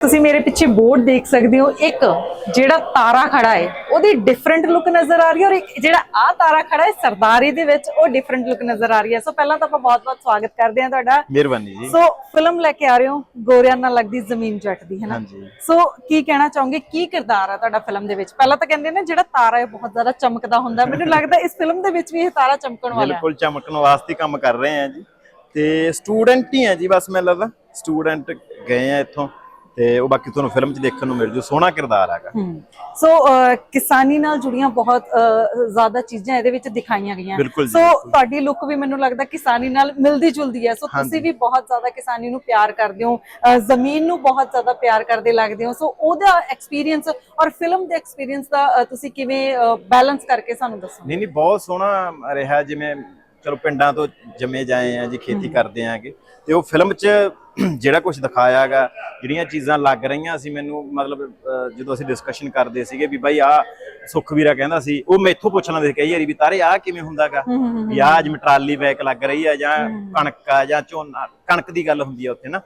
ਤੁਸੀਂ ਮੇਰੇ ਪਿੱਛੇ ਬੋਰਡ ਦੇਖ ਸਕਦੇ ਹੋ ਇੱਕ ਜਿਹੜਾ ਤਾਰਾ ਖੜਾ ਹੈ ਉਹਦੀ ਡਿਫਰੈਂਟ ਲੁੱਕ ਨਜ਼ਰ ਆ ਰਹੀ ਹੈ ਔਰ ਇੱਕ ਜਿਹੜਾ ਆ ਤਾਰਾ ਖੜਾ ਹੈ ਸਰਦਾਰੀ ਦੇ ਵਿੱਚ ਉਹ ਡਿਫਰੈਂਟ ਲੁੱਕ ਨਜ਼ਰ ਆ ਰਹੀ ਹੈ। ਸੋ ਪਹਿਲਾਂ ਤਾਂ ਆਪਾਂ ਬਹੁਤ-ਬਹੁਤ ਸਵਾਗਤ ਕਰਦੇ ਹਾਂ ਤੁਹਾਡਾ। ਮਿਹਰਬਾਨੀ ਜੀ। ਸੋ ਫਿਲਮ ਲੈ ਕੇ ਆ ਰਹੇ ਹੋ ਗੋਰਿਆਂ ਨਾਲ ਲੱਗਦੀ ਜ਼ਮੀਨ ਜੱਟ ਦੀ ਹੈ ਨਾ ਹਾਂਜੀ। ਸੋ ਕੀ ਕਹਿਣਾ ਚਾਹੋਗੇ ਕੀ ਕਿਰਦਾਰ ਹੈ ਤੁਹਾਡਾ ਫਿਲਮ ਦੇ ਵਿੱਚ? ਪਹਿਲਾਂ ਤਾਂ ਕਹਿੰਦੇ ਨੇ ਜਿਹੜਾ ਤਾਰਾ ਹੈ ਬਹੁਤ ਜ਼ਿਆਦਾ ਚਮਕਦਾ ਹੁੰਦਾ। ਮੈਨੂੰ ਲੱਗਦਾ ਇਸ ਫਿਲਮ ਦੇ ਵਿੱਚ ਵੀ ਇਹ ਤਾਰਾ ਚਮਕਣ ਵਾਲਾ ਹੈ। ਬਿਲਕੁਲ ਚਮਕਣ ਵਾਸਤੇ ਕੰਮ ਕਰ ਰਹੇ ਆ ਜੀ। ਤੇ ਸਟੂਡੈਂਟ ਹੀ ਆ ਜੀ ਬਸ ਮੈਨੂੰ ਲੱਗਦਾ। ਸਟੂਡੈਂਟ ਗਏ ਆ ਇੱਥੋਂ। ਤੇ ਉਹ ਬਾਕੀ ਤੁਹਾਨੂੰ ਫਿਲਮ 'ਚ ਦੇਖਣ ਨੂੰ ਮਿਲ ਜੂ ਸੋਹਣਾ ਕਿਰਦਾਰ ਹੈਗਾ। ਸੋ ਕਿਸਾਨੀ ਨਾਲ ਜੁੜੀਆਂ ਬਹੁਤ ਜ਼ਿਆਦਾ ਚੀਜ਼ਾਂ ਇਹਦੇ ਵਿੱਚ ਦਿਖਾਈਆਂ ਗਈਆਂ। ਸੋ। ਤੁਹਾਡੀ ਲੁੱਕ ਵੀ ਮੈਨੂੰ ਲੱਗਦਾ ਕਿਸਾਨੀ ਨਾਲ ਮਿਲਦੀ ਜੁਲਦੀ ਹੈ। ਸੋ ਤੁਸੀਂ ਵੀ ਬਹੁਤ ਜ਼ਿਆਦਾ ਕਿਸਾਨੀ ਨੂੰ ਪਿਆਰ ਕਰਦੇ ਹੋ ਜ਼ਮੀਨ ਨੂੰ ਬਹੁਤ ਜ਼ਿਆਦਾ ਪਿਆਰ ਕਰਦੇ ਲੱਗਦੇ ਹੋ। ਸੋ ਉਹਦਾ ਐਕਸਪੀਰੀਅੰਸ ਔਰ ਫਿਲਮ ਦੇ ਐਕਸਪੀਰੀਅੰਸ ਦਾ ਤੁਸੀਂ ਕਿਵੇਂ ਬੈਲੈਂਸ ਕਰਕੇ ਸਾਨੂੰ ਦੱਸੋ। ਨਹੀਂ ਨਹੀਂ ਬਹੁਤ ਸੋਹਣਾ ਰਿਹਾ ਜਿਵੇਂ ਚਲੋ ਪਿੰਡਾਂ ਤੋਂ ਜੰਮੇ ਜਾਏ ਆ ਜੀ ਖੇਤੀ ਕਰਦੇ ਆਂਗੇ। ਤੇ ਉਹ ਫਿਲਮ 'ਚ ਜਿਹੜਾ ਕੁਝ ਦਿਖਾਇਆ ਹੈਗਾ ਜਿਹੜੀਆਂ ਚੀਜ਼ਾਂ ਲੱਗ ਰਹੀਆਂ ਸੀ ਮੈਨੂੰ ਮਤਲਬ ਜਦੋਂ ਅਸੀਂ ਡਿਸਕਸ਼ਨ ਕਰਦੇ ਸੀਗੇ ਵੀ ਬਾਈ ਆ ਸੁਖਵੀਰਾ ਕਹਿੰਦਾ ਸੀ ਉਹ ਮੈਥੋਂ ਪੁੱਛ ਲੈਂਦੇ ਕਈ ਵਾਰੀ ਵੀ ਤਾਰੇ ਆ ਕਿਵੇਂ ਹੁੰਦਾਗਾ? ਵੀ ਆ ਜਿਵੇਂ ਟਰਾਲੀ ਬੈਕ ਲੱਗ ਰਹੀ ਆ ਜਾਂ ਕਣਕ ਆ ਜਾਂ ਝੋਨਾ ਕਣਕ ਦੀ ਗੱਲ ਹੁੰਦੀ ਆ ਉੱਥੇ ਨਾ।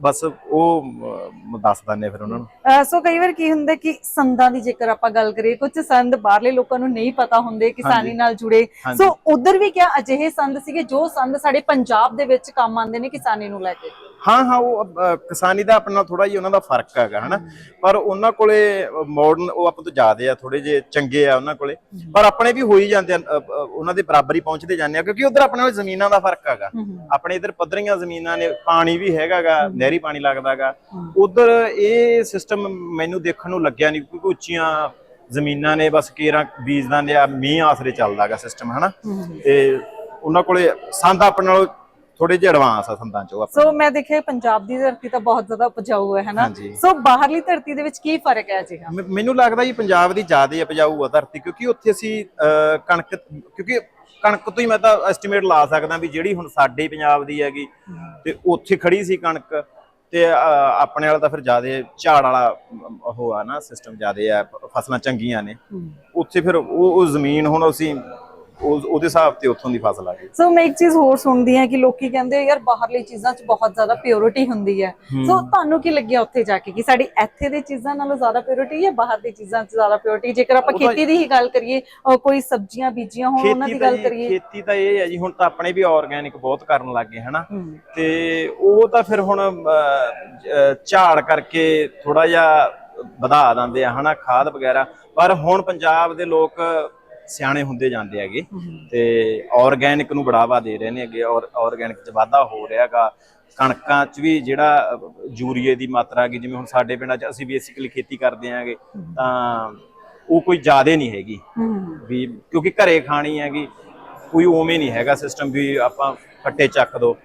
ਬਸ ਉਹ ਦੱਸ ਦਿੰਦੇ ਫਿਰ ਉਹਨਾਂ ਨੂੰ। ਸੋ ਕਈ ਵਾਰ ਕੀ ਹੁੰਦਾ ਕਿ ਸੰਦਾਂ ਦੀ ਜੇਕਰ ਆਪਾਂ ਗੱਲ ਕਰੀਏ ਕੁਝ ਸੰਦ ਬਾਹਰਲੇ ਲੋਕਾਂ ਨੂੰ ਨਹੀਂ ਪਤਾ ਹੁੰਦੇ ਕਿਸਾਨੀ। ਨਾਲ ਜੁੜੇ। ਸੋ ਉਧਰ ਵੀ ਕਿਆ ਅਜਿਹੇ ਸੰਦ ਸੀਗੇ ਜੋ ਸੰਦ ਸਾਡੇ ਪੰਜਾਬ ਦੇ ਵਿੱਚ ਕੰਮ ਆਉਂਦੇ ਨੇ ਕਿਸਾਨੀ ਨੂੰ ਲੈ ਕੇ? ਹਾਂ ਹਾਂ ਉਹ ਅਹ, ਕਿਸਾਨੀ ਦਾ ਆਪਣਾ ਥੋੜਾ ਜਿਹਾ ਉਹਨਾਂ ਦਾ ਫ਼ਰਕ ਹੈਗਾ ਹਨਾ। ਪਰ ਉਹਨਾਂ ਕੋਲੇ ਮਾਡਰਨ ਉਹ ਆਪਾਂ ਤੋਂ ਜ਼ਿਆਦੇ ਆ ਥੋੜੇ ਜੇ ਚੰਗੇ ਆ ਉਹਨਾਂ ਕੋਲੇ। ਪਰ ਆਪਣੇ ਵੀ ਹੋ ਹੀ ਜਾਂਦੇ ਆ ਉਹਨਾਂ ਦੇ ਬਰਾਬਰ ਹੀ ਪਹੁੰਚਦੇ ਜਾਂਦੇ ਆ ਕਿਉਂਕਿ ਉਧਰ ਆਪਣੇ ਨਾਲ ਜ਼ਮੀਨਾਂ ਦਾ ਫ਼ਰਕ ਹੈਗਾ। ਆਪਣੇ ਇਧਰ ਪੱਧਰੀਆਂ ਜ਼ਮੀਨਾਂ ਨੇ ਪਾਣੀ ਵੀ ਹੈਗਾਗਾ ਨਹਿਰੀ ਪਾਣੀ ਲੱਗਦਾਗਾ ਉਧਰ ਇਹ ਸਿਸਟਮ ਮੈਨੂੰ ਦੇਖਣ ਨੂੰ ਲੱਗਿਆ ਨਹੀਂ ਕਿਉਂਕਿ ਉੱਚੀਆਂ ਜ਼ਮੀਨਾਂ ਨੇ ਬਸ ਕੇਰਾਂ ਬੀਜਦਾਂ ਦੇ ਆ ਮੀਂਹ ਆਸਰੇ ਚੱਲਦਾਗਾ ਸਿਸਟਮ ਹਨਾ। ਤੇ ਉਹਨਾਂ ਕੋਲੇ ਸੰਦ ਆਪਣੇ ਨਾਲ ਥੋੜੇ ਜਿਹਾ ਐਡਵਾਂਸ ਆ ਸੰਦਾਂ ਚੋਂ ਸੋ ਮੈਂ ਦੇਖਿਆ ਪੰਜਾਬ ਦੀ ਧਰਤੀ ਤਾਂ ਬਹੁਤ ਜ਼ਿਆਦਾ ਉਪਜਾਊ ਹੈ ਹਨਾ? ਹਾਂਜੀ। ਸੋ ਬਾਹਰਲੀ ਧਰਤੀ ਦੇ ਵਿੱਚ ਕੀ ਫ਼ਰਕ ਹੈ ਜੀ? ਮ- ਮੈਨੂੰ ਲੱਗਦਾ ਜੀ ਪੰਜਾਬ ਦੀ ਜ਼ਿਆਦਾ ਉਪਜਾਊ ਆ ਧਰਤੀ ਕਿਉਂਕਿ ਉੱਥੇ ਅਸੀਂ ਅਹ, ਕਣਕ ਕਿਉਂਕਿ ਕਣਕ ਤੋਂ ਹੀ ਮੈਂ ਤਾਂ ਐਸਟੀਮੇਟ ਲਾ ਸਕਦਾ ਵੀ ਜਿਹੜੀ ਹੁਣ ਸਾਡੇ ਪੰਜਾਬ ਦੀ ਹੈਗੀ ਤੇ ਉੱਥੇ ਖੜੀ ਸੀ ਕਣਕ ਤੇ ਅਹ, ਆਪਣੇ ਵਾਲਾ ਤਾਂ ਫਿਰ ਜ਼ਿਆਦਾ ਝਾੜ ਵਾਲਾ ਅਮ, ਉਹ ਆ ਨਾ ਸਿਸਟਮ ਜ਼ਿਆਦਾ ਆ ਫਸਲਾਂ ਚੰਗੀਆਂ ਨੇ। ਉੱਥੇ ਫਿਰ ਉਹ ਉਹ ਜ਼ਮੀਨ ਹੁਣ ਅਸੀਂ ਉਹਦੇ ਹਿਸਾਬ ਤੇ ਉੱਥੋਂ ਦੀ ਫਸਲ ਆ ਗਈ। ਸੋ ਮੈਂ ਇੱਕ ਚੀਜ਼ ਹੋਰ ਸੁਣਦੀ ਹਾਂ ਕਿ ਲੋਕੀ ਕਹਿੰਦੇ ਯਾਰ ਬਾਹਰਲੀ ਚੀਜ਼ਾਂ 'ਚ ਬਹੁਤ ਜ਼ਿਆਦਾ ਪਿਓਰਿਟੀ ਹੁੰਦੀ ਹੈ। ਸੋ ਤੁਹਾਨੂੰ ਕੀ ਲੱਗਿਆ ਉੱਥੇ ਜਾ ਕੇ ਕਿ ਸਾਡੀ ਇੱਥੇ ਦੀ ਚੀਜ਼ਾਂ ਨਾਲੋਂ ਜ਼ਿਆਦਾ ਪਿਓਰਿਟੀ ਹੈ ਬਾਹਰ ਦੀ ਚੀਜ਼ਾਂ 'ਚ ਜ਼ਿਆਦਾ ਪਿਓਰਿਟੀ ਜੇਕਰ ਆਪਾਂ ਖੇਤੀ ਦੀ ਹੀ ਗੱਲ ਕਰੀਏ ਕੋਈ ਸਬਜ਼ੀਆਂ ਬੀਜੀਆਂ ਹੋਣ ਉਹਨਾਂ ਦੀ ਗੱਲ ਕਰੀਏ। ਖੇਤੀ ਤਾਂ ਇਹ ਹੈ ਜੀ ਹੁਣ ਤਾਂ ਆਪਣੇ ਵੀ ਆਰਗੈਨਿਕ ਬਹੁਤ ਕਰਨ ਲੱਗ ਗਏ ਹਨਾ। ਤੇ ਉਹ ਤਾਂ ਫਿਰ ਹੁਣ ਝਾੜ ਕਰਕੇ ਥੋੜਾ ਜਿਹਾ ਵਧਾ ਦਿੰਦੇ ਆ ਹਨਾ? ਖਾਦ ਵਗੈਰਾ। ਪਰ ਹੁਣ ਪੰਜਾਬ ਦੇ ਲੋਕ ਸਿਆਣੇ ਹੁੰਦੇ ਜਾਂਦੇ ਹੈਗੇ ਤੇ ਆਰਗੈਨਿਕ ਨੂੰ ਬੜਾਵਾ ਦੇ ਰਹੇ ਨੇ ਅੱਗੇ ਔਰ ਆਰਗੈਨਿਕ ਚ ਵਾਧਾ ਹੋ ਰਿਹਾਗਾ ਕਣਕਾਂ ਚ ਵੀ ਜਿਹੜਾ ਯੂਰੀਏ ਦੀ ਮਾਤਰਾ ਹੈਗੀ ਜਿਵੇਂ ਹੁਣ ਸਾਡੇ ਪਿੰਡਾਂ ਚ ਅਸੀਂ ਬੇਸਿਕਲੀ ਖੇਤੀ ਕਰਦੇ ਆਂਗੇ ਤਾਂ ਉਹ ਕੋਈ ਜ਼ਿਆਦੇ ਨਹੀਂ ਹੈਗੀ। ਵੀ ਕਿਉਂਕਿ ਘਰੇ ਖਾਣੀ ਹੈਗੀ ਕੋਈ ਉਵੇਂ ਨਹੀਂ ਹੈਗਾ ਸਿਸਟਮ ਵੀ ਆਪਾਂ ਫੱਟੇ ਚੱਕ ਦੋ।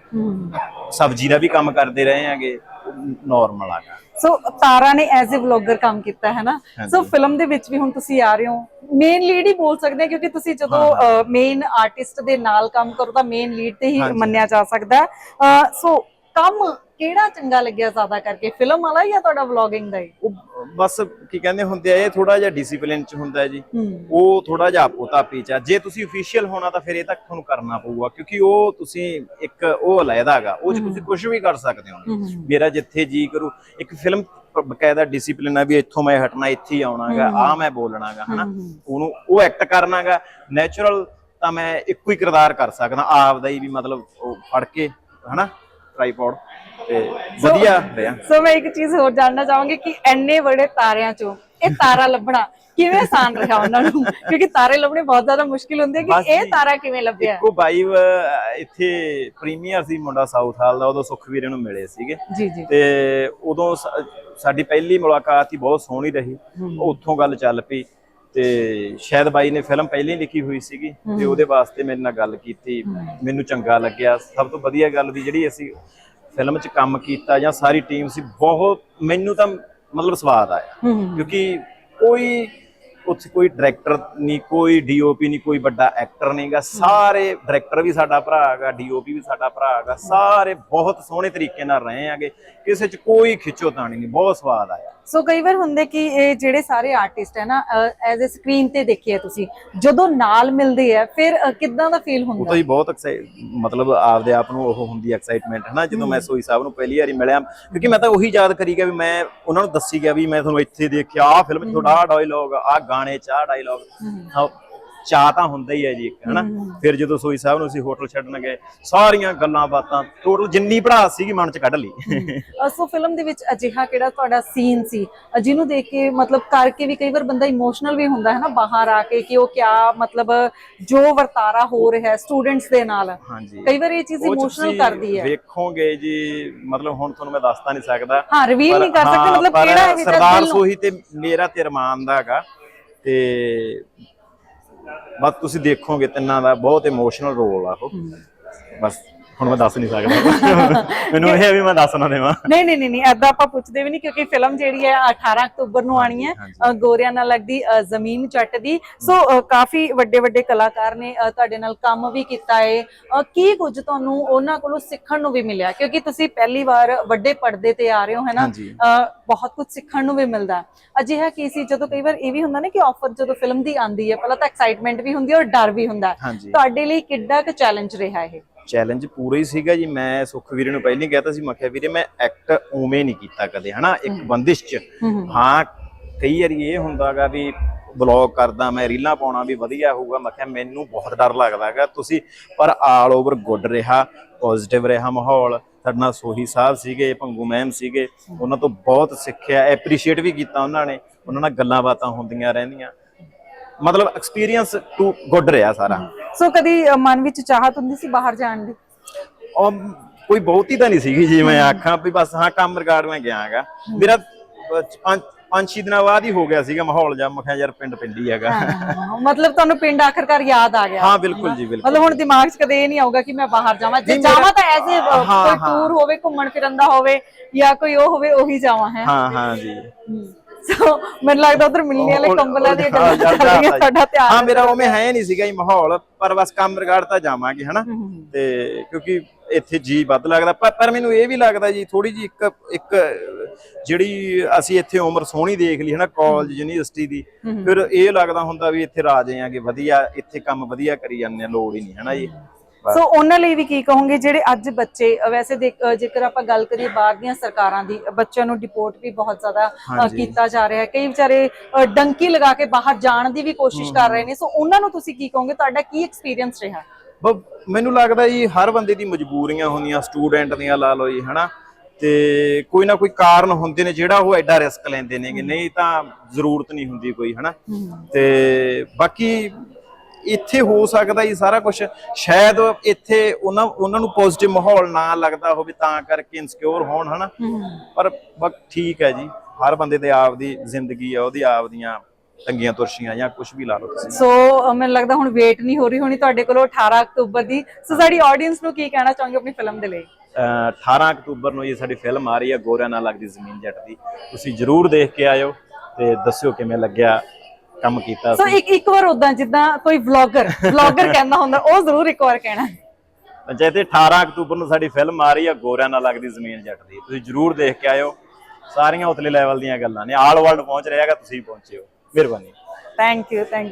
ਸਬਜ਼ੀ ਦਾ ਵੀ ਕੰਮ ਕਰਦੇ ਰਹੇ ਹੈਗੇ। ਨਾਰਮਲ ਆਗਾ। ਸੋ ਤਾਰਾ ਨੇ ਐਜ਼ ਅ ਵਲੌਗਰ ਕੰਮ ਕੀਤਾ ਹੈ ਨਾ? ਸੋ ਫਿਲਮ ਦੇ ਵਿੱਚ ਵੀ ਹੁਣ ਤੁਸੀਂ ਆ ਰਹੇ ਹੋ। ਮੇਨ ਲੀਡ ਹੀ ਬੋਲ ਸਕਦੇ ਆ ਕਿਉਂਕਿ ਤੁਸੀਂ ਜਦੋਂ ਮੇਨ ਆਰਟਿਸਟ ਦੇ ਨਾਲ ਕੰਮ ਕਰੋ ਤਾਂ ਮੇਨ ਲੀਡ ਤੇ ਹੀ। ਮੰਨਿਆ ਜਾ ਸਕਦਾ ਸੋ ਕੰਮ ਕਿਹੜਾ ਚੰਗਾ ਲੱਗਿਆ ਜ਼ਿਆਦਾ ਕਰਕੇ? ਫਿਲਮ ਵਾਲਾ ਜਾਂ ਤੁਹਾਡਾ ਵਲੌਗਿੰਗ ਦਾ ਹੀ? ਉਹ ਬਸ ਕੀ ਕਹਿੰਦੇ ਹੁੰਦੇ ਆ ਇਹ ਥੋੜਾ ਜਿਹਾ ਡਿਸਪਲਿਨ ਚ ਹੁੰਦਾ ਹੈ। ਜੀ ਉਹ ਥੋੜਾ ਜਿਹਾ ਆਪੋ ਤਾਪੀ ਚ ਆ। ਜੇ ਤੁਸੀਂ ਅਫੀਸ਼ੀਅਲ ਹੋਣਾ ਤਾਂ ਫਿਰ ਇਹ ਤਾਂ ਤੁਹਾਨੂੰ ਕਰਨਾ ਪਊਗਾ ਕਿਉਂਕਿ ਉਹ ਤੁਸੀਂ ਇੱਕ ਉਹ ਅਲੱਗਾ ਹੈਗਾ ਉਹ 'ਚ ਤੁਸੀਂ ਕੁਝ ਵੀ ਕਰ ਸਕਦੇ ਹੋ। ਮੇਰਾ ਜਿੱਥੇ ਜੀ ਕਰੂ ਇੱਕ ਫਿਲਮ ਬਕਾਇਦਾ ਡਿਸਪਲਿਨ ਆ ਵੀ ਇੱਥੋਂ ਮੈਂ ਹਟਣਾ ਇੱਥੇ ਹੀ ਆਉਣਾਗਾ ਆ ਮੈਂ ਬੋਲਣਾਗਾ ਹਨਾ? ਉਹਨੂੰ ਉਹ ਐਕਟ ਕਰਨਾਗਾ। ਨੈਚੁਰਲ ਤਾਂ ਮੈਂ ਇੱਕੋ ਹੀ ਕਿਰਦਾਰ ਕਰ ਸਕਦਾ ਆਪ ਦਾ ਹੀ ਵੀ ਮਤਲਬ ਉਹ ਫੜ ਕੇ ਹਨਾ? ਟ੍ਰਾਈਪੋਡ ਤੇ ਵਧੀਆ ਰਿਹਾ ਸੋ ਮੈਂ ਇੱਕ ਚੀਜ਼ ਹੋਰ ਜਾਣਨਾ ਚਾਹਾਂਗੀ ਕਿ ਐਨੇ ਬੜੇ ਤਾਰਿਆਂ ਚੋਂ ਇਹ ਤਾਰਾ ਲੱਭਣਾ ਕਿਵੇਂ ਆਸਾਨ ਰਿਹਾ ਉਹਨਾਂ ਨੂੰ? ਕਿਉਂਕਿ ਤਾਰੇ ਲੱਭਣੇ ਬਹੁਤ ਜ਼ਿਆਦਾ ਮੁਸ਼ਕਿਲ ਹੁੰਦੇ ਕਿ ਇਹ। ਤਾਰਾ ਕਿਵੇਂ ਲੱਭਿਆ? ਇੱਕੋ ਬਾਈ ਇੱਥੇ ਪ੍ਰੀਮੀਅਰ ਸੀ ਮੁੰਡਾ ਸਾਊਥ ਹਾਲ ਦਾ ਉਦੋਂ ਸੁਖਵੀਰ ਨੂੰ ਮਿਲੇ ਸੀਗੇ। ਜੀ ਜੀ। ਤੇ ਉਦੋਂ ਸਾਡੀ ਪਹਿਲੀ ਮੁਲਾਕਾਤ ਹੀ ਬਹੁਤ ਸੋਹਣੀ ਰਹੀ। ਉੱਥੋਂ ਗੱਲ ਚੱਲ ਪਈ। ਤੇ ਸ਼ਾਇਦ ਬਾਈ ਨੇ ਫਿਲਮ ਪਹਿਲਾਂ ਹੀ ਲਿਖੀ ਹੋਈ ਸੀਗੀ ਤੇ ਉਹਦੇ ਵਾਸਤੇ ਮੇਰੇ ਨਾਲ ਗੱਲ ਕੀਤੀ ਮੈਨੂੰ ਚੰਗਾ ਲੱਗਿਆ। ਸਭ ਤੋਂ ਵਧੀਆ ਗੱਲ ਵੀ ਜਿਹੜੀ ਅਸੀਂ ਫਿਲਮ 'ਚ ਕੰਮ ਕੀਤਾ ਜਾਂ ਸਾਰੀ ਟੀਮ ਸੀ ਬਹੁਤ ਮੈਨੂੰ ਤਾਂ ਮਤਲਬ ਸਵਾਦ ਆਇਆ। ਕਿਉਂਕਿ ਕੋਈ ਉੱਥੇ ਕੋਈ ਡਾਇਰੈਕਟਰ ਨਹੀਂ ਕੋਈ ਡੀਓਪੀ ਨਹੀਂ ਕੋਈ ਵੱਡਾ ਐਕਟਰ ਨਹੀਂਗਾ ਸਾਰੇ ਡਾਇਰੈਕਟਰ ਵੀ ਸਾਡਾ ਭਰਾ ਹੈਗਾ ਡੀਓਪੀ ਵੀ ਸਾਡਾ ਭਰਾ ਹੈਗਾ ਸਾਰੇ ਬਹੁਤ ਸੋਹਣੇ ਤਰੀਕੇ ਨਾਲ ਰਹੇ ਹੈਗੇ। ਕਿਸੇ 'ਚ ਕੋਈ ਖਿੱਚੋਤਾਣੀ ਨਹੀਂ ਬਹੁਤ ਸਵਾਦ ਆਇਆ। ਸੋ ਕਈ ਵਾਰ ਹੁੰਦੇ ਕਿ ਇਹ ਜਿਹੜੇ ਸਾਰੇ ਆਰਟਿਸਟ ਹੈ ਨਾ ਐਜ਼ ਅ ਸਕਰੀਨ ਤੇ ਦੇਖਿਆ ਤੁਸੀਂ ਜਦੋਂ ਨਾਲ ਮਿਲਦੇ ਆ ਫਿਰ ਕਿੱਦਾਂ ਦਾ ਫੀਲ ਉਹ ਹੁੰਦਾ ਤਾਂ ਜੀ ਬਹੁਤ ਮਤਲਬ ਆਪਦੇ ਆਪ ਨੂੰ ਉਹ ਹੁੰਦੀ ਐਕਸਾਈਟਮੈਂਟ ਹੈ ਨਾ ਜਦੋਂ ਮੈਂ ਸੋਈ ਸਾਹਿਬ ਨੂੰ ਪਹਿਲੀ ਵਾਰੀ ਮਿਲਿਆ ਕਿਉਂਕਿ ਮੈਂ ਤਾਂ ਉਹੀ ਯਾਦ ਕਰੀ ਗਿਆ ਵੀ ਮੈਂ ਉਹਨਾਂ ਨੂੰ ਦੱਸੀ ਗਿਆ ਵੀ ਮੈਂ ਤੁਹਾਨੂੰ ਇੱਥੇ ਦੇਖਿਆ ਆਹ ਫਿਲਮ 'ਚ ਤੁਹਾਡਾ ਡਾਇਲੌਗ ਆਹ ਗਾਣੇ 'ਚ ਡਾਇਲੌਗ ਚਾਹ ਤਾਂ ਹੁੰਦਾ ਹੀ ਹੈ ਜੀ ਇੱਕ ਹਨਾ? ਫਿਰ ਜਦੋਂ ਸੋਈ ਸਾਹਿਬ ਨੂੰ ਅਸੀਂ ਹੋਟਲ ਛੱਡਣ ਗਏ ਸਾਰੀਆਂ ਗੱਲਾਂ ਬਾਤਾਂ ਟੋਟਲ ਜਿੰਨੀ ਪੜਾਸ ਸੀਗੀ ਮਨ 'ਚ ਕੱਢ ਲਈ। ਸੋ ਫਿਲਮ ਦੇ ਵਿੱਚ ਅਜਿਹਾ ਕਿਹੜਾ ਤੁਹਾਡਾ ਸੀਨ ਸੀ? ਜਿਹਨੂੰ ਦੇਖ ਕੇ ਮਤਲਬ ਕਰਕੇ ਵੀ ਕਈ ਵਾਰ ਬੰਦਾ ਇਮੋਸ਼ਨਲ ਵੀ ਹੁੰਦਾ ਹੈ ਨਾ ਬਾਹਰ ਆ ਕੇ ਕਿ ਉਹ ਕਿਆ ਮਤਲਬ ਜੋ ਵਰਤਾਰਾ ਹੋ ਰਿਹਾ ਹੈ ਸਟੂਡੈਂਟਸ ਦੇ ਨਾਲ। ਕਈ ਵਾਰ ਇਹ ਚੀਜ਼ ਇਮੋਸ਼ਨਲ ਕਰਦੀ ਹੈ। ਵੇਖੋਗੇ ਜੀ ਮਤਲਬ ਹੁਣ ਤੁਹਾਨੂੰ ਮੈਂ ਦੱਸਤਾ ਨਹੀਂ ਸਕਦਾ। ਹਾਂ ਰਿਵੀਲ ਨਹੀਂ ਕਰ ਸਕਦੇ ਮਤਲਬ ਕਿਹੜਾ ਇਹ ਸਰਦਾਰ ਸੋਹੀ ਤੇ ਮੇਰਾ ਤੇ ਅਰਮਾਨ ਦਾ ਹੈਗਾ। ਤੇ ਬਸ ਤੁਸੀਂ ਦੇਖੋਗੇ ਤਿੰਨਾਂ ਦਾ ਬਹੁਤ ਇਮੋਸ਼ਨਲ ਰੋਲ ਆ ਉਹ। ਬਸ। ਹੁਣ ਮੈਂ ਦੱਸ ਨਹੀਂ ਸਕਦਾ। ਮੈਨੂੰ ਇਹ ਹੈ ਵੀ ਮੈਂ ਦੱਸ ਨਾ ਦੇਵਾਂ। ਨਹੀਂ ਨਹੀਂ ਨਹੀਂ ਐਦਾਂ ਆਪਾਂ ਪੁੱਛਦੇ ਵੀ ਨਹੀਂ ਕਿਉਂਕਿ ਫਿਲਮ ਜਿਹੜੀ ਹੈ 18 ਅਕਤੂਬਰ ਨੂੰ ਆਣੀ ਹੈ। ਗੋਰਿਆਂ ਨਾਲ ਲੱਗਦੀ ਜ਼ਮੀਨ ਜੱਟ ਦੀ। ਸੋ ਕਾਫੀ ਵੱਡੇ ਵੱਡੇ ਕਲਾਕਾਰ ਨੇ ਤੁਹਾਡੇ ਨਾਲ ਕੰਮ ਵੀ ਕੀਤਾ ਹੈ ਕੀ ਕੁਝ ਤੁਹਾਨੂੰ ਉਹਨਾਂ ਕੋਲੋਂ ਸਿੱਖਣ ਨੂੰ ਵੀ ਮਿਲਿਆ? ਕਿਉਂਕਿ ਤੁਸੀਂ ਪਹਿਲੀ ਵਾਰ ਵੱਡੇ ਪਰਦੇ ਤੇ ਆ ਰਹੇ ਹੋ ਹੈ ਨਾ ਬਹੁਤ ਕੁਝ ਸਿੱਖਣ ਨੂੰ ਵੀ ਮਿਲਦਾ। ਅਜਿਹਾ ਕੀ ਸੀ? ਜਦੋਂ ਕਈ ਵਾਰ ਇਹ ਵੀ ਹੁੰਦਾ ਨਾ ਕਿ ਆਫਰ ਜਦੋਂ ਫਿਲਮ ਦੀ ਆਂਦੀ ਹੈ ਪਹਿਲਾਂ ਤਾਂ ਐਕਸਾਈਟਮੈਂਟ ਵੀ ਹੁੰਦੀ ਹੈ ਔਰ ਡਰ ਵੀ ਹੁੰਦਾ। ਤੁਹਾਡੇ ਲਈ ਕਿੱਡਾ ਕੁ ਚੈਲੰਜ ਰਿਹਾ ਇਹ? ਚੈਲੰਜ ਪੂਰਾ ਹੀ ਸੀਗਾ ਜੀ। ਮੈਂ ਸੁਖ ਵੀਰੇ ਨੂੰ ਪਹਿਲਾਂ ਹੀ ਕਹਿਤਾ ਸੀ ਮੈਂ ਕਿਹਾ ਵੀਰੇ ਮੈਂ ਐਕਟ ਉਵੇਂ ਨਹੀਂ ਕੀਤਾ ਕਦੇ ਹਨਾ? ਇੱਕ ਬੰਦਿਸ਼ ਚ। ਹਾਂ ਕਈ ਵਾਰੀ ਇਹ ਹੁੰਦਾਗਾ ਵੀ ਬਲੌਗ ਕਰਦਾ ਮੈਂ ਰੀਲਾਂ ਪਾਉਣਾ ਵੀ ਵਧੀਆ ਹੋਊਗਾ। ਮੈਂ ਕਿਹਾ ਮੈਨੂੰ ਬਹੁਤ ਡਰ ਲੱਗਦਾਗਾ ਤੁਸੀਂ ਪਰ ਆਲ ਓਵਰ ਗੁੱਡ ਰਿਹਾ ਪੋਜ਼ਿਟਿਵ ਰਿਹਾ ਮਾਹੌਲ। ਸਾਡੇ ਨਾਲ ਸੋਹੀ ਸਾਹਿਬ ਸੀਗੇ ਭੰਗੂ ਮੈਮ ਸੀਗੇ। ਉਹਨਾਂ ਤੋਂ ਬਹੁਤ ਸਿੱਖਿਆ ਐਪਰੀਸ਼ੀਏਟ ਵੀ ਕੀਤਾ ਉਹਨਾਂ ਨੇ। ਉਹਨਾਂ ਨਾਲ ਗੱਲਾਂ ਬਾਤਾਂ ਹੁੰਦੀਆਂ ਰਹਿੰਦੀਆਂ। ਮਤਲਬ ਐਕਸਪੀਰੀਅੰਸ ਟੂ ਗੁੱਡ ਰਿਹਾ ਸਾਰਾ। ਸੋ ਕਦੀ ਮਨ ਵਿੱਚ ਚਾਹਤ ਹੁੰਦੀ ਸੀ ਬਾਹਰ ਜਾਣ ਦੀ? ਉਹ ਕੋਈ ਬਹੁਤੀ ਤਾਂ ਨਹੀਂ ਸੀਗੀ ਜੀ ਮੈਂ ਆਖਾਂ ਵੀ ਬਸ ਹਾਂ ਕੰਮ ਰਿਗਾਰਡ ਮੈਂ ਗਿਆਗਾ ਮੇਰਾ ਪੰਜ ਛੇ ਦਿਨਾਂ ਬਾਅਦ ਹੀ ਹੋ ਗਿਆ ਸੀਗਾ ਮਾਹੌਲ ਜਾਂ ਮੈਂ ਕਿਹਾ ਯਾਰ ਪਿੰਡ ਪਿੰਡ ਹੀ ਹੈਗਾ ਮਤਲਬ ਤੁਹਾਨੂੰ ਪਿੰਡ ਆਖਰਕਾਰ ਯਾਦ ਆ ਗਿਆ। ਹਾਂ ਬਿਲਕੁਲ ਜੀ ਬਿਲਕੁਲ। ਮਤਲਬ ਹੁਣ ਦਿਮਾਗ 'ਚ ਕਦੇ ਇਹ ਨਹੀਂ ਆਊਗਾ ਕਿ ਮੈਂ ਬਾਹਰ ਜਾਵਾਂ। ਜੇ ਜਾਵਾਂ ਤਾਂ ਐਜ਼ ਏ ਕੋਈ। ਟੂਰ ਹੋਵੇ ਘੁੰਮਣ ਫਿਰਨ ਦਾ ਹੋਵੇ ਜਾਂ ਕੋਈ ਉਹ ਹੋਵੇ ਉਹੀ ਜਾਵਾਂ ਹੈ। ਹਾਂ ਹਾਂ ਜੀ। ਸੋ ਮੈਨੂੰ ਲੱਗਦਾ ਉਧਰ ਮਿਲਣੇ ਵਾਲੇ ਕੰਬਲਾਂ ਦੀਆਂ ਗੱਲਾਂ ਹਾਂ, ਤੁਹਾਡਾ ਧਿਆਨ ਹਾਂ ਮੇਰਾ ਉਵੇਂ ਹੈ ਨਹੀਂ ਸੀਗਾ ਜੀ ਮਾਹੌਲ ਪਰ ਬਸ ਕੰਮ ਰਿਗਾਰਡ ਤਾਂ ਜਾਵਾਂਗੇ ਹਨਾ? ਤੇ ਕਿਉਂਕਿ ਇੱਥੇ ਜੀ ਵੱਧ ਲੱਗਦਾ ਪਰ ਮੈਨੂੰ ਇਹ ਵੀ ਲੱਗਦਾ ਜੀ ਥੋੜੀ ਜੀ ਇੱਕ ਇੱਕ ਜਿਹੜੀ ਅਸੀਂ ਇੱਥੇ ਉਮਰ ਸੋਹਣੀ ਦੇਖ ਲਈ ਹਨਾ ਕਾਲਜ ਯੂਨੀਵਰਸਿਟੀ ਦੀ ਫਿਰ ਇਹ ਲੱਗਦਾ ਹੁੰਦਾ ਵੀ ਇੱਥੇ ਰਾਜੇ ਆਂਗੇ ਵਧੀਆ ਇੱਥੇ ਕੰਮ ਵਧੀਆ ਕਰੀ ਜਾਂਦੇ ਆ ਲੋੜ ਹੀ ਨਹੀਂ ਹਨਾ ਜੀ। ਸੋ ਉਹਨਾਂ ਲਈ ਵੀ ਕੀ ਕਹੋਗੇ? ਜਿਹੜੇ ਅੱਜ ਬੱਚੇ ਵੈਸੇ ਜੇਕਰ ਆਪਾਂ ਗੱਲ ਕਰੀਏ ਬਾਹਰ ਦੀਆਂ ਸਰਕਾਰਾਂ ਦੀ ਬੱਚਿਆਂ ਨੂੰ ਡਿਪੋਰਟ ਵੀ ਬਹੁਤ ਜ਼ਿਆਦਾ। ਕੀਤਾ ਜਾ ਰਿਹਾ ਹੈ। ਕਈ ਵਿਚਾਰੇ ਡੰਕੀ ਲਗਾ ਕੇ ਬਾਹਰ ਜਾਣ ਦੀ ਵੀ ਕੋਸ਼ਿਸ਼ ਕਰ ਰਹੇ ਨੇ। ਸੋ ਉਹਨਾਂ ਨੂੰ ਤੁਸੀਂ ਕੀ ਕਹੋਗੇ? ਤੁਹਾਡਾ ਕੀ ਐਕਸਪੀਰੀਅੰਸ ਰਿਹਾ? ਮੈਨੂੰ ਲੱਗਦਾ ਜੀ ਹਰ ਬੰਦੇ ਦੀ ਮਜਬੂਰੀਆਂ ਹੁੰਦੀਆਂ ਸਟੂਡੈਂਟ ਦੀਆਂ ਲਾ ਲਓ ਜੀ ਹਨਾ? ਤੇ ਕੋਈ ਨਾ ਕੋਈ ਕਾਰਨ ਹੁੰਦੇ ਨੇ ਜਿਹੜਾ ਉਹ ਐਡਾ ਰਿਸਕ ਲੈਂਦੇ ਨੇਗੇ ਨਹੀਂ ਤਾਂ ਜ਼ਰੂਰਤ ਨਹੀਂ ਹੁੰਦੀ ਕੋਈ ਹਨਾ? ਤੇ ਬਾਕੀ ਇੱਥੇ ਹੋ ਸਕਦਾ ਜੀ ਸਾਰਾ ਕੁਝ ਸ਼ਾਇਦ ਇੱਥੇ ਉਹਨਾਂ ਉਹਨਾਂ ਨੂੰ ਪੋਜ਼ਿਟਿਵ ਮਾਹੌਲ ਨਾ ਲੱਗਦਾ ਹੋਵੇ ਤਾਂ ਕਰਕੇ ਇਨਸਿਕਿਉਰ ਹੋਣ ਹਨਾ? ਪਰ ਬਸ ਠੀਕ ਹੈ ਜੀ। ਹਰ ਬੰਦੇ ਦੇ ਆਪ ਦੀ ਜ਼ਿੰਦਗੀ ਆ ਉਹਦੀ ਆਪ ਦੀਆਂ ਤੰਗੀਆਂ ਤੁਰਸ਼ੀਆਂ ਜਾਂ ਕੁਝ ਵੀ ਲਾ ਲਓ ਤੁਸੀਂ। ਸੋ ਮੈਨੂੰ ਲੱਗਦਾ ਹੁਣ ਵੇਟ ਨਹੀਂ ਹੋ ਰਹੀ ਹੋਣੀ ਤੁਹਾਡੇ ਕੋਲੋਂ 18 ਅਕਤੂਬਰ ਦੀ। ਸੋ ਸਾਡੀ ਆਡੀਅנס ਨੂੰ ਕੀ ਕਹਿਣਾ ਚਾਹੋਗੇ ਆਪਣੀ ਫਿਲਮ ਦੇ ਲਈ? ਅਹ 18 ਅਕਤੂਬਰ ਨੂੰ ਇਹ ਸਾਡੀ ਫਿਲਮ ਆ ਰਹੀ ਹੈ ਗੋਰਿਆਂ ਨਾਲ ਲੱਗਦੀ ਜ਼ਮੀਨ ਜੱਟ ਦੀ। ਤੁਸੀਂ ਜਰੂਰ ਦੇਖ ਕੇ ਆਇਓ ਤੇ ਦੱਸਿਓ ਕਿਵੇਂ ਲੱਗਿਆ। ਕੰਮ ਕੀਤਾ ਸੋ। ਇੱਕ ਇੱਕ ਵਾਰ ਉਦਾਂ ਜਿੱਦਾਂ ਕੋਈ ਵਲੌਗਰ ਵਲੌਗਰ ਕਹਿੰਦਾ ਹੁੰਦਾ ਉਹ ਜ਼ਰੂਰ ਇੱਕ ਵਾਰ ਕਹਿਣਾ। ਪੰਚਾਇਤ 18 ਅਕਤੂਬਰ ਨੂੰ ਸਾਡੀ ਫਿਲਮ ਆ ਰਹੀ ਹੈ ਗੋਰਿਆਂ ਨਾਲ ਲੱਗਦੀ ਜ਼ਮੀਨ ਜੱਟ ਦੀ। ਤੁਸੀਂ ਜਰੂਰ ਦੇਖ ਕੇ ਆਇਓ। ਸਾਰੀਆਂ ਉਤਲੇ ਲੈਵਲ ਦੀਆਂ ਗੱਲਾਂ ਨੇ। ਆਲ ਵਰਲਡ ਪਹੁੰਚ ਰਿਹਾਗਾ ਤੁਸੀਂ ਪਹੁੰਚਿਓ ਮਿਹਰਬਾਨੀ। Thank you thank